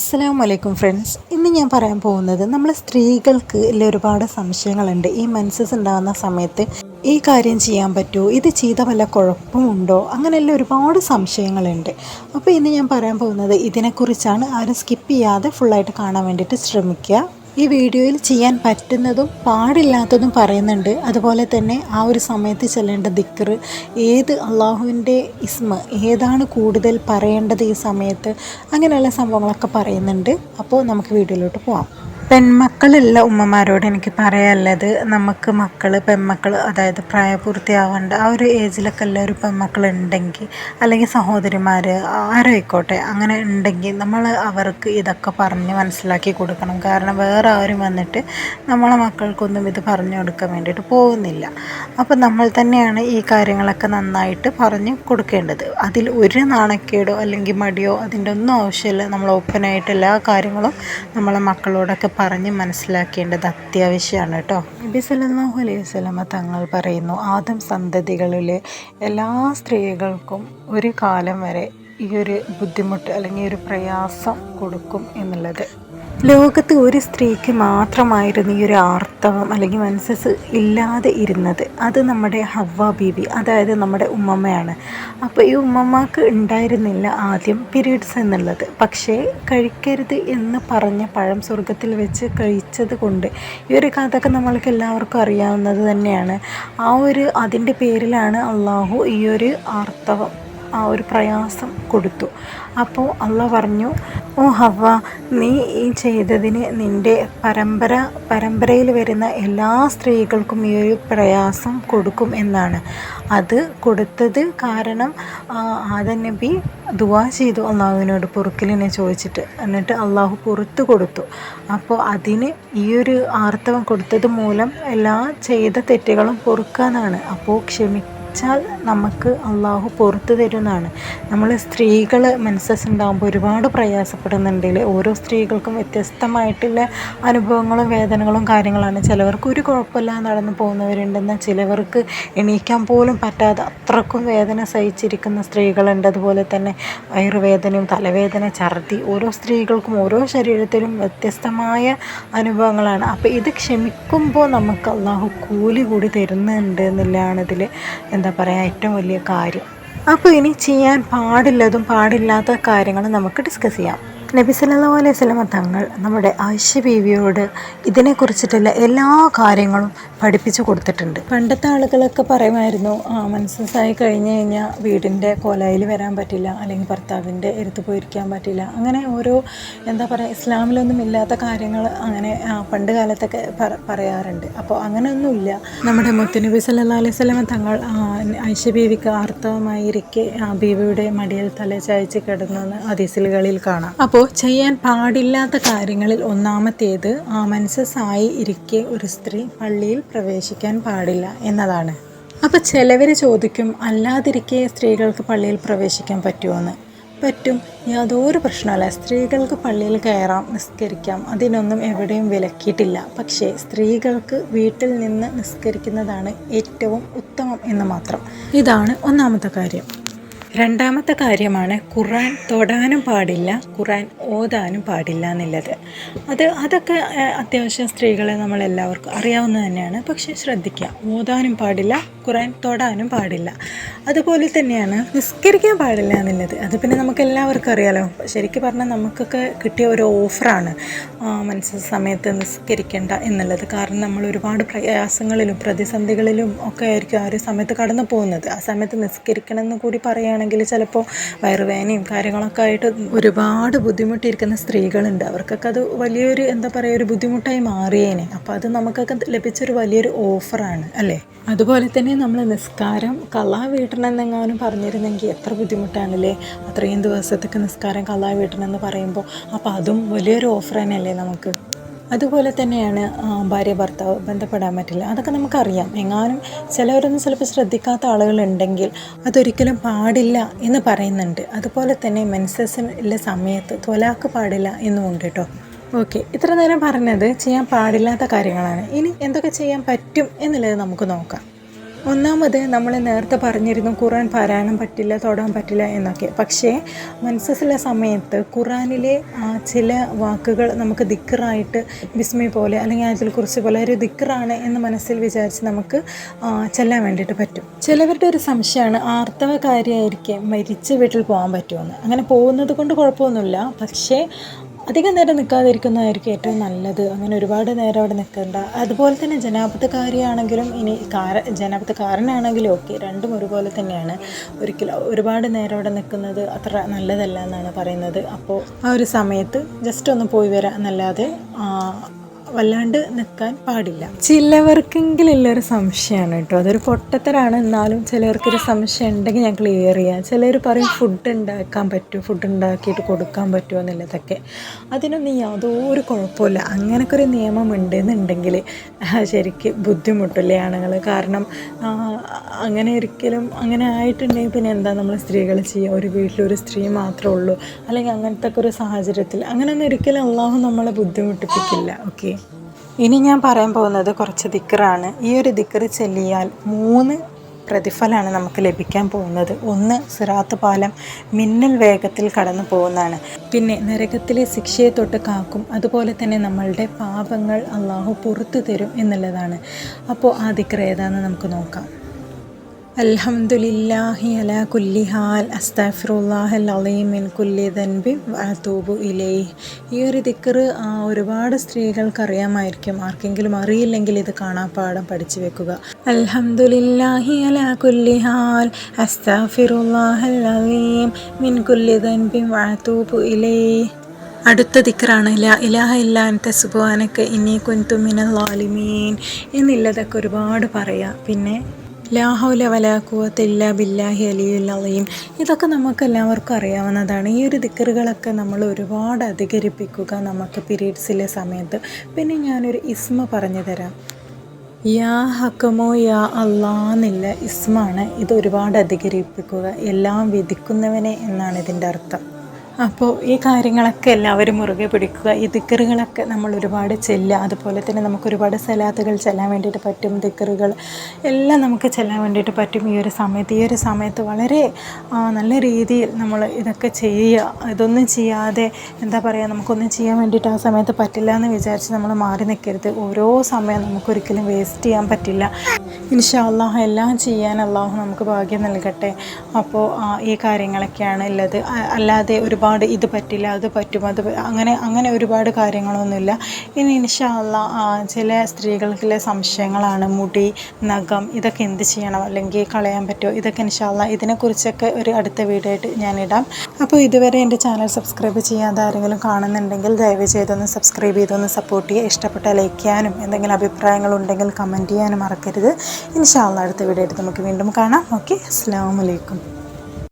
അസ്സലാമു വലൈക്കും ഫ്രണ്ട്സ്. ഇന്ന് ഞാൻ പറയാൻ പോകുന്നത് നമ്മൾ സ്ത്രീകൾക്ക് ഒരുപാട് സംശയങ്ങളുണ്ട്. ഈ മെൻസസ് ഉണ്ടാകുന്ന സമയത്ത് ഈ കാര്യം ചെയ്യാൻ പറ്റുമോ? ഇത് ചെയ്ത വല്ല കുഴപ്പമുണ്ടോ അങ്ങനെയുള്ള ഒരുപാട് സംശയങ്ങളുണ്ട്. അപ്പോൾ ഇന്ന് ഞാൻ പറയാൻ പോകുന്നത് ഇതിനെക്കുറിച്ചാണ്. ആരും സ്കിപ്പ് ചെയ്യാതെ ഫുള്ളായിട്ട് കാണാൻ വേണ്ടിയിട്ട് ശ്രമിക്കുക. ഈ വീഡിയോയിൽ ചെയ്യാൻ പറ്റുന്നതും പാടില്ലാത്തതും പറയുന്നുണ്ട്. അതുപോലെ തന്നെ ആ ഒരു സമയത്ത് ചെല്ലേണ്ട ദിക്കർ ഏത് അള്ളാഹുവിന്റെ ഇസ്മ ഏതാണ് കൂടുതൽ പറയേണ്ടത് ഈ സമയത്ത് അങ്ങനെയുള്ള സംഭവങ്ങളൊക്കെ പറയുന്നുണ്ട്. അപ്പോൾ നമുക്ക് വീഡിയോയിലോട്ട് പോവാം. പെൺമക്കളുള്ള ഉമ്മമാരോട് എനിക്ക് പറയാനുള്ളത്. നമുക്ക് മക്കൾ പെൺമക്കൾ അതായത് പ്രായപൂർത്തിയാവേണ്ട ആ ഒരു ഏജിലൊക്കെ ഉള്ള ഒരു പെൺമക്കൾ ഉണ്ടെങ്കിൽ അല്ലെങ്കിൽ സഹോദരിമാർ ആരായിക്കോട്ടെ അങ്ങനെ ഉണ്ടെങ്കിൽ നമ്മൾ അവർക്ക് ഇതൊക്കെ പറഞ്ഞ് മനസ്സിലാക്കി കൊടുക്കണം. കാരണം വേറെ ആരും വന്നിട്ട് നമ്മളെ മക്കൾക്കൊന്നും ഇത് പറഞ്ഞു കൊടുക്കാൻ വേണ്ടിയിട്ട് പോകുന്നില്ല. അപ്പോൾ നമ്മൾ തന്നെയാണ് ഈ കാര്യങ്ങളൊക്കെ നന്നായിട്ട് പറഞ്ഞു കൊടുക്കേണ്ടത്. അതിൽ ഒരു നാണക്കേടോ അല്ലെങ്കിൽ മടിയോ അതിന്റെ ഒന്നും ആവശ്യമില്ല. നമ്മൾ ഓപ്പണായിട്ട് എല്ലാ കാര്യങ്ങളും നമ്മളെ മക്കളോടൊക്കെ പറഞ്ഞ് മനസ്സിലാക്കേണ്ടത് അത്യാവശ്യമാണ് കേട്ടോ. നബി സല്ലാഹു അലൈഹി സ്വലമ തങ്ങൾ പറയുന്നു ആദം സന്തതികളിലെ എല്ലാ സ്ത്രീകൾക്കും ഒരു കാലം വരെ ഈ ഒരു ബുദ്ധിമുട്ട് അല്ലെങ്കിൽ ഒരു പ്രയാസം കൊടുക്കും എന്നുള്ളത്. ലോകത്ത് ഒരു സ്ത്രീക്ക് മാത്രമായിരുന്നു ഈ ഒരു ആർത്തവം അല്ലെങ്കിൽ മനസ്സസ് ഇല്ലാതെ ഇരുന്നത്. അത് നമ്മുടെ ഹവ്വ ബീബി അതായത് നമ്മുടെ ഉമ്മമ്മയാണ്. അപ്പോൾ ഈ ഉമ്മമ്മക്ക് ഉണ്ടായിരുന്നില്ല ആദ്യം പീരീഡ്സ് എന്നുള്ളത്. പക്ഷേ കഴിക്കരുത് എന്ന് പറഞ്ഞ പഴം സ്വർഗത്തിൽ വെച്ച് കഴിച്ചത് കൊണ്ട് ഈ ഒരു കഥയൊക്കെ നമ്മൾക്ക് എല്ലാവർക്കും അറിയാവുന്നത് തന്നെയാണ്. ആ ഒരു അതിന്റെ പേരിലാണ് അള്ളാഹു ഈ ഒരു ആർത്തവം. ആ ഒരു പ്രയാസം കൊടുത്തു. അപ്പോൾ അള്ള പറഞ്ഞു ഓ ഹവ നീ ഈ ചെയ്തതിന് നിന്റെ പരമ്പര പരമ്പരയിൽ വരുന്ന എല്ലാ സ്ത്രീകൾക്കും ഈ ഒരു പ്രയാസം കൊടുക്കും എന്നാണ്. അത് കൊടുത്തത് കാരണം ആദൻ നബി ദുവാ ചെയ്തു അള്ളാഹുവിനോട് പൊറുക്കലിനെ ചോദിച്ചിട്ട്. എന്നിട്ട് അള്ളാഹു പുറത്തു കൊടുത്തു. അപ്പോൾ അതിന് ഈ ഒരു ആർത്തവം കൊടുത്തത് മൂലം എല്ലാ ചെയ്ത തെറ്റുകളും പൊറുക്കാനാണ്. അപ്പോൾ ക്ഷമിക്കുക വെച്ചാൽ നമുക്ക് അള്ളാഹു പുറത്തു തരുന്നതാണ്. നമ്മൾ സ്ത്രീകൾ മെൻസസ് ഉണ്ടാകുമ്പോൾ ഒരുപാട് പ്രയാസപ്പെടുന്നുണ്ടെങ്കിൽ ഓരോ സ്ത്രീകൾക്കും വ്യത്യസ്തമായിട്ടുള്ള അനുഭവങ്ങളും വേദനകളും കാര്യങ്ങളാണ്. ചിലവർക്ക് ഒരു കുഴപ്പമില്ല നടന്നു പോകുന്നവരുണ്ടെന്നാൽ ചിലവർക്ക് എണീക്കാൻ പോലും പറ്റാതെ അത്രക്കും വേദന സഹിച്ചിരിക്കുന്ന സ്ത്രീകളുണ്ട്. അതുപോലെ തന്നെ വയറുവേദനയും തലവേദന ഛർദി ഓരോ സ്ത്രീകൾക്കും ഓരോ ശരീരത്തിലും വ്യത്യസ്തമായ അനുഭവങ്ങളാണ്. അപ്പോൾ ഇത് ക്ഷമിക്കുമ്പോൾ നമുക്ക് അള്ളാഹു കൂലി കൂടി തരുന്നുണ്ട് എന്നുള്ളതാണ് ഇതിൽ എന്താ പറയുക ഏറ്റവും വലിയ കാര്യം. അപ്പോൾ ഇനി ചെയ്യാൻ പാടില്ലതും പാടില്ലാത്ത കാര്യങ്ങൾ നമുക്ക് ഡിസ്കസ് ചെയ്യാം. നബി സല്ലാ അലൈഹി വസല്ലമ തങ്ങൾ നമ്മുടെ ആയിഷ ബീവിയോട് ഇതിനെക്കുറിച്ചിട്ടുള്ള എല്ലാ കാര്യങ്ങളും പഠിപ്പിച്ചു കൊടുത്തിട്ടുണ്ട്. പണ്ടത്തെ ആളുകളൊക്കെ പറയുമായിരുന്നു ആ മനസ്സസായി കഴിഞ്ഞു കഴിഞ്ഞാൽ വീടിന്റെ കോലായിൽ വരാൻ പറ്റില്ല അല്ലെങ്കിൽ ഭർത്താവിന്റെ എടുത്ത് പോയിരിക്കാൻ പറ്റില്ല. അങ്ങനെ ഓരോ എന്താ പറയുക ഇസ്ലാമിലൊന്നും ഇല്ലാത്ത കാര്യങ്ങൾ അങ്ങനെ പണ്ട് കാലത്തൊക്കെ പറയാറുണ്ട്. അപ്പോൾ അങ്ങനെയൊന്നുമില്ല നമ്മുടെ മുത്തുനബി സല്ലാ അലൈഹി സ്വലമ തങ്ങൾ ആയിഷ ബീവിക്ക് ആ ബീവിയുടെ മടിയിൽ തല ചായച്ച് കിടന്നെന്ന് അതിസിലുകളിൽ കാണാം. അപ്പോൾ ചെയ്യാൻ പാടില്ലാത്ത കാര്യങ്ങളിൽ ഒന്നാമത്തേത് ആ മെൻസസ് ഇരിക്കെ ഒരു സ്ത്രീ പള്ളിയിൽ പ്രവേശിക്കാൻ പാടില്ല എന്നതാണ്. അപ്പോൾ ചിലവർ ചോദിക്കും അല്ലാതിരിക്കെ സ്ത്രീകൾക്ക് പള്ളിയിൽ പ്രവേശിക്കാൻ പറ്റുമോ പറ്റും. യാതൊരു പ്രശ്നമല്ല സ്ത്രീകൾക്ക് പള്ളിയിൽ കയറാം നിസ്കരിക്കാം. അതിനൊന്നും എവിടെയും വിലക്കിയിട്ടില്ല. പക്ഷേ സ്ത്രീകൾക്ക് വീട്ടിൽ നിന്ന് നിസ്കരിക്കുന്നതാണ് ഏറ്റവും ഉത്തമം എന്ന് മാത്രം. ഇതാണ് ഒന്നാമത്തെ കാര്യം. രണ്ടാമത്തെ കാര്യമാണ് ഖുറാൻ തൊടാനും പാടില്ല ഖുറാൻ ഓതാനും പാടില്ല എന്നുള്ളത്. അത് അതൊക്കെ അത്യാവശ്യം സ്ത്രീകളെ നമ്മളെല്ലാവർക്കും അറിയാവുന്നത് തന്നെയാണ്. പക്ഷേ ശ്രദ്ധിക്കുക ഓതാനും പാടില്ല ഖുറാൻ തൊടാനും പാടില്ല. അതുപോലെ തന്നെയാണ് നിസ്കരിക്കാൻ പാടില്ല എന്നുള്ളത്. അത് പിന്നെ നമുക്ക് എല്ലാവർക്കും അറിയാലോ. ശരിക്കും പറഞ്ഞാൽ നമുക്കൊക്കെ കിട്ടിയ ഒരു ഓഫറാണ്. മനസ്സ് സമയത്ത് നിസ്കരിക്കേണ്ട എന്നുള്ളത്. കാരണം നമ്മൾ ഒരുപാട് പ്രയാസങ്ങളിലും പ്രതിസന്ധികളിലും ഒക്കെ ആയിരിക്കും ആ ഒരു സമയത്ത് കടന്നു പോകുന്നത്. ആ സമയത്ത് നിസ്കരിക്കണം എന്ന് കൂടി പറയുകയാണെങ്കിൽ ചിലപ്പോൾ വയറുവേനയും കാര്യങ്ങളൊക്കെ ആയിട്ട് ഒരുപാട് ബുദ്ധിമുട്ടിയിരിക്കുന്ന സ്ത്രീകളുണ്ട്. അവർക്കൊക്കെ അത് വലിയൊരു എന്താ പറയുക ഒരു ബുദ്ധിമുട്ടായി മാറിയേനെ. അപ്പോൾ അത് നമുക്കൊക്കെ ലഭിച്ചൊരു വലിയൊരു ഓഫറാണ്. അല്ലേ? അതുപോലെ തന്നെ നമ്മൾ നിസ്കാരം കള്ളാ വീട്ടണമെന്നെങ്ങാനും പറഞ്ഞിരുന്നെങ്കിൽ എത്ര ബുദ്ധിമുട്ടാണല്ലേ? അത്രയും ദിവസത്തേക്ക് നിസ്കാരം കള്ളാ വീട്ടണമെന്ന് പറയുമ്പോൾ അപ്പോൾ അതും വലിയൊരു ഓഫർ തന്നെയല്ലേ നമുക്ക്? അതുപോലെ തന്നെയാണ് ഭാര്യ ഭർത്താവ് ബന്ധപ്പെടാൻ പറ്റില്ല. അതൊക്കെ നമുക്കറിയാം. എങ്ങാനും ചിലവരൊന്നും ചിലപ്പോൾ ശ്രദ്ധിക്കാത്ത ആളുകളുണ്ടെങ്കിൽ അതൊരിക്കലും പാടില്ല എന്ന് പറയുന്നുണ്ട്. അതുപോലെ തന്നെ മെൻസസിനുള്ള സമയത്ത് തൊലാക്ക് പാടില്ല എന്നുമുണ്ട് കേട്ടോ ഓക്കെ. ഇത്ര നേരം പറഞ്ഞത് ചെയ്യാൻ പാടില്ലാത്ത കാര്യങ്ങളാണ്. ഇനി എന്തൊക്കെ ചെയ്യാൻ പറ്റും എന്നുള്ളത് നമുക്ക് നോക്കാം. ഒന്നാമത് നമ്മൾ നേരത്തെ പറഞ്ഞിരുന്നു ഖുറാൻ പാരായണം പറ്റില്ല തൊടാൻ പറ്റില്ല എന്നൊക്കെ. പക്ഷേ മനസ്സിലുള്ള സമയത്ത് ഖുറാനിലെ ചില വാക്കുകൾ നമുക്ക് ദിക്കറായിട്ട് വിസ്മി പോലെ അല്ലെങ്കിൽ അതിൽ കുറിച്ച് പോലെ ഒരു ദിക്കറാണ് എന്ന് മനസ്സിൽ വിചാരിച്ച് നമുക്ക് ചെല്ലാൻ വേണ്ടിയിട്ട് പറ്റും. ചിലവരുടെ ഒരു സംശയമാണ് ആർത്തവകാരിയായിരിക്കെ മരിച്ച വീട്ടിൽ പോകാൻ പറ്റുമെന്ന് അങ്ങനെ പോകുന്നത് കൊണ്ട് കുഴപ്പമൊന്നുമില്ല. പക്ഷേ അധികം നേരം നിൽക്കാതിരിക്കുന്നതായിരിക്കും ഏറ്റവും നല്ലത്. അങ്ങനെ ഒരുപാട് നേരം അവിടെ നിൽക്കണ്ട. അതുപോലെ തന്നെ ജനാപത്തക്കാരിയാണെങ്കിലും ഇനി കാര ജനാപത്തക്കാരനാണെങ്കിലും ഒക്കെ രണ്ടും ഒരുപോലെ തന്നെയാണ്. ഒരിക്കലും ഒരുപാട് നേരം അവിടെ നിൽക്കുന്നത് അത്ര നല്ലതല്ല എന്നാണ് പറയുന്നത്. അപ്പോൾ ആ ഒരു സമയത്ത് ജസ്റ്റ് ഒന്ന് പോയി വരാം എന്നല്ലാതെ വല്ലാണ്ട് നിൽക്കാൻ പാടില്ല. ചിലവർക്കെങ്കിലുള്ളൊരു സംശയമാണ് കേട്ടോ. അതൊരു പൊട്ടത്തരാണ്. എന്നാലും ചിലവർക്കൊരു സംശയം ഉണ്ടെങ്കിൽ ഞാൻ ക്ലിയർ ചെയ്യാം. ചിലർ പറയും ഫുഡ് ഉണ്ടാക്കാൻ പറ്റുമോ? ഫുഡ് ഉണ്ടാക്കിയിട്ട് കൊടുക്കാൻ പറ്റുമോ എന്നുള്ളതൊക്കെ. അതിനൊന്നും യാതൊരു കുഴപ്പമില്ല അങ്ങനൊക്കെ ഒരു നിയമം ഉണ്ട് എന്നുണ്ടെങ്കിൽ ശരിക്ക് ബുദ്ധിമുട്ടില്ലേ ആണുങ്ങൾ കാരണം അങ്ങനെ ഒരിക്കലും അങ്ങനെ ആയിട്ടുണ്ടെങ്കിൽ പിന്നെ എന്താ നമ്മൾ സ്ത്രീകൾ ചെയ്യുക? ഒരു വീട്ടിലൊരു സ്ത്രീ മാത്രമേ ഉള്ളൂ. അല്ലെങ്കിൽ അങ്ങനത്തെ ഒരു സാഹചര്യത്തിൽ അങ്ങനെയൊന്നും ഒരിക്കലും അള്ളാഹു നമ്മളെ ബുദ്ധിമുട്ടിപ്പിക്കില്ല. ഓക്കെ ഇനി ഞാൻ പറയാൻ പോകുന്നത് കുറച്ച് ദിക്കറാണ്. ഈ ഒരു ദിക്കറ് ചെല്ലിയാൽ മൂന്ന് പ്രതിഫലമാണ് നമുക്ക് ലഭിക്കാൻ പോകുന്നത്. ഒന്ന് സിറാത്ത് പാലം മിന്നൽ വേഗത്തിൽ കടന്നു പോകുന്നതാണ്. പിന്നെ നരകത്തിലെ ശിക്ഷയെ തൊട്ട് കാക്കും. അതുപോലെ തന്നെ നമ്മളുടെ പാപങ്ങൾ അള്ളാഹു പുറത്തു തരും എന്നുള്ളതാണ്. അപ്പോൾ ആ ദിക്കർ ഏതാണെന്ന് നമുക്ക് നോക്കാം. അൽഹംദുലില്ലാഹി അലാ കുല്ലി ഹാൽ അസ്താഫിറുല്ലാഹ് അലീമിൻ കുല്ലി ദൻബി വഅതൂബു ഇലൈഹി. ഈ ഒരു ദിക്കറ് ഒരുപാട് സ്ത്രീകൾക്ക് അറിയാമായിരിക്കും ആർക്കെങ്കിലും അറിയില്ലെങ്കിൽ ഇത് കാണാപ്പാഠം പഠിച്ചു വെക്കുക. അൽഹംദുലില്ലാഹി അലാ കുല്ലി ഹാൽ അസ്താഫിറുല്ലാഹ് അലീം മിൻ കുല്ലി ദൻബി വഅതൂബു ഇലൈഹി. അടുത്ത ദിക്കറാണ് ലാ ഇലാഹ ഇല്ലാ അൻത സുബ്ഹാനക ഇന്നി കുൻതു മിനൽ ളാലിമീൻ എന്നുള്ളതൊക്കെ ഒരുപാട് പറയാം. പിന്നെ ലാ ഹൗല വലാ ബില്ലാഹി അലിയുല്ലയും അലീം. ഇതൊക്കെ നമുക്ക് എല്ലാവർക്കും അറിയാവുന്നതാണ്. ഈ ഒരു ദിക്കറുകളൊക്കെ നമ്മൾ ഒരുപാട് അധികരിപ്പിക്കുക നമുക്ക് പീരീഡ്സിലെ സമയത്ത്. പിന്നെ ഞാനൊരു ഇസ്മ പറഞ്ഞു തരാം. യാ ഹക്കമോ യാ അള്ളാ എന്നില്ല ഇസ്മാണ് ഇത് ഒരുപാട് അധികരിപ്പിക്കുക. എല്ലാം വിധിക്കുന്നവനെ എന്നാണ് ഇതിന്റെ അർത്ഥം. അപ്പോൾ ഈ കാര്യങ്ങളൊക്കെ എല്ലാവരും മുറുകെ പിടിക്കുക. ഈ ദിക്കറുകളൊക്കെ നമ്മൾ ഒരുപാട് ചെല്ലുക. അതുപോലെ തന്നെ നമുക്ക് ഒരുപാട് സലാത്തുകൾ ചെല്ലാൻ വേണ്ടിയിട്ട് പറ്റും. ദിക്കറുകൾ എല്ലാം നമുക്ക് ചെല്ലാൻ വേണ്ടിയിട്ട് പറ്റും. ഈ ഒരു സമയത്ത് ഈ ഒരു സമയത്ത് വളരെ നല്ല രീതിയിൽ നമ്മൾ ഇതൊക്കെ ചെയ്യുക. ഇതൊന്നും ചെയ്യാതെ എന്താ പറയുക നമുക്കൊന്നും ചെയ്യാൻ വേണ്ടിയിട്ട് ആ സമയത്ത് പറ്റില്ല എന്ന് വിചാരിച്ച് നമ്മൾ മാറി നിൽക്കരുത്. ഓരോ സമയം നമുക്കൊരിക്കലും വേസ്റ്റ് ചെയ്യാൻ പറ്റില്ല. ഇൻഷാ അള്ളാഹ് എല്ലാം ചെയ്യാൻ അള്ളാഹു നമുക്ക് ഭാഗ്യം നൽകട്ടെ. അപ്പോൾ ഈ കാര്യങ്ങളൊക്കെയാണ് ഉള്ളത്. അല്ലാതെ ഒരുപാട് ഇത് പറ്റില്ല അത് പറ്റും അത് അങ്ങനെ അങ്ങനെ ഒരുപാട് കാര്യങ്ങളൊന്നുമില്ല. ഇനി ഇൻഷാ അള്ളാ ആ, ചില സ്ത്രീകൾക്കുള്ള സംശയങ്ങളാണ് മുടി നഖം ഇതൊക്കെ എന്ത് ചെയ്യണം അല്ലെങ്കിൽ കളയാൻ പറ്റുമോ ഇതൊക്കെ ഇൻഷാ അള്ളാ ഇതിനെക്കുറിച്ചൊക്കെ ഒരു അടുത്ത വീഡിയോ ആയിട്ട് ഞാനിടാം അപ്പോൾ ഇതുവരെ എന്റെ ചാനൽ സബ്സ്ക്രൈബ് ചെയ്യാതെ ആരെങ്കിലും കാണുന്നുണ്ടെങ്കിൽ ദയവ് ചെയ്തൊന്ന് സബ്സ്ക്രൈബ് ചെയ്തൊന്ന് സപ്പോർട്ട് ചെയ്യുക. ഇഷ്ടപ്പെട്ട ലൈക്ക് ചെയ്യാനും എന്തെങ്കിലും അഭിപ്രായങ്ങളുണ്ടെങ്കിൽ കമന്റ് ചെയ്യാനും മറക്കരുത്. ഇൻഷാ അള്ളാ അടുത്ത വീഡിയോ ആയിട്ട് നമുക്ക് വീണ്ടും കാണാം. ഓക്കെ അസ്സാം വലൈക്കും